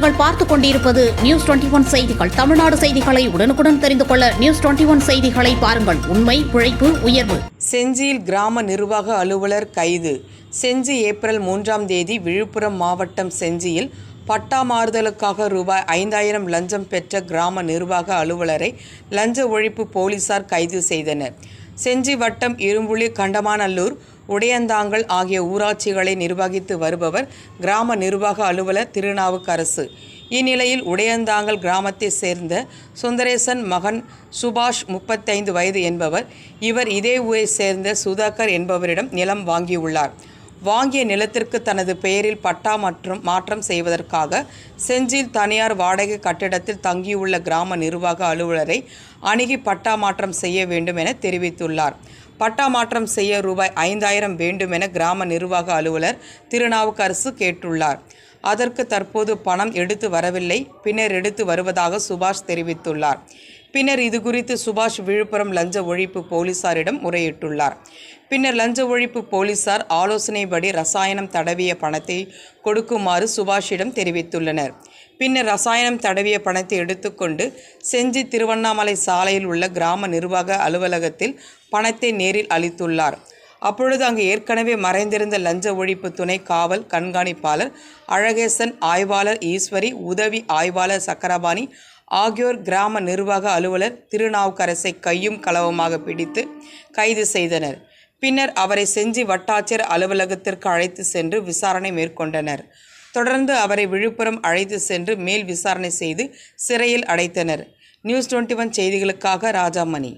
நீங்கள் பார்த்துக் கொண்டிருப்பது நியூஸ் டுவெண்டி ஒன் செய்திகள். தமிழ்நாடு செய்திகளை உடனுக்குடன் தெரிந்து கொள்ள நியூஸ் டுவெண்டி ஒன் செய்திகளை பாருங்கள். உண்மை உழைப்பு உயர்வு. செஞ்சியில் கிராம நிர்வாக அலுவலர் கைது. செஞ்சி ஏப்ரல் மூன்றாம் தேதி விழுப்புரம் மாவட்டம் செஞ்சியில் பட்டா மாறுதலுக்காக ரூபாய் ஐந்தாயிரம் லஞ்சம் பெற்ற கிராம நிர்வாக அலுவலரை லஞ்ச ஒழிப்பு போலீசார் கைது செய்தனர். செஞ்சி வட்டம் இரும்புலி கண்டமாநல்லூர் உடையந்தாங்கல் ஆகிய ஊராட்சிகளை நிர்வகித்து வருபவர் கிராம நிர்வாக அலுவலர் திருநாவுக்கரசு. இந்நிலையில் உடையந்தாங்கல் கிராமத்தைச் சேர்ந்த சுந்தரேசன் மகன் சுபாஷ் முப்பத்தைந்து வயது என்பவர் இவர் இதே ஊரை சேர்ந்த சுதாகர் என்பவரிடம் நிலம் வாங்கியுள்ளார். வாங்கிய நிலத்திற்கு தனது பெயரில் பட்டா மற்றும் மாற்றம் செய்வதற்காக செஞ்சில் தனியார் வாடகை கட்டிடத்தில் தங்கியுள்ள கிராம நிர்வாக அலுவலரை அணுகி பட்டா மாற்றம் செய்ய வேண்டும் என தெரிவித்துள்ளார். பட்டா மாற்றம் செய்ய ரூபாய் ஐந்தாயிரம் வேண்டும் என கிராம நிர்வாக அலுவலர் திருநாவுக்கரசு கேட்டுள்ளார். அதற்கு தற்போது பணம் எடுத்து வரவில்லை. பின்னர் எடுத்து வருவதாக சுபாஷ் தெரிவித்துள்ளார். பின்னர் இது குறித்து சுபாஷ் விழுப்புரம் லஞ்ச ஒழிப்பு போலீசாரிடம் முறையிட்டுள்ளார். பின்னர் லஞ்ச ஒழிப்பு போலீசார் ஆலோசனைப்படி ரசாயனம் தடவிய பணத்தை கொடுக்குமாறு சுபாஷிடம் தெரிவித்துள்ளனர். பின்னர் ரசாயனம் தடவிய பணத்தை எடுத்துக்கொண்டு செஞ்சி திருவண்ணாமலை சாலையில் உள்ள கிராம நிர்வாக அலுவலகத்தில் பணத்தை நேரில் அளித்துள்ளார். அப்பொழுது அங்கு ஏற்கனவே மறைந்திருந்த லஞ்ச ஒழிப்பு துணை காவல் கண்காணிப்பாளர் அழகேசன் ஆய்வாளர் ஈஸ்வரி உதவி ஆய்வாளர் சக்கரபாணி ஆகியோர் கிராம நிர்வாக அலுவலர் திருநாவுக்கரசை கையும் களவுமாக பிடித்து கைது செய்தனர். பின்னர் அவரை செஞ்சி வட்டாட்சியர் அலுவலகத்திற்கு அழைத்து சென்று விசாரணை மேற்கொண்டனர். தொடர்ந்து அவரை விழுப்புரம் அழைத்து சென்று மேல் விசாரணை செய்து சிறையில் அடைத்தனர். நியூஸ் டுவெண்ட்டி ஒன் செய்திகளுக்காக ராஜாமணி.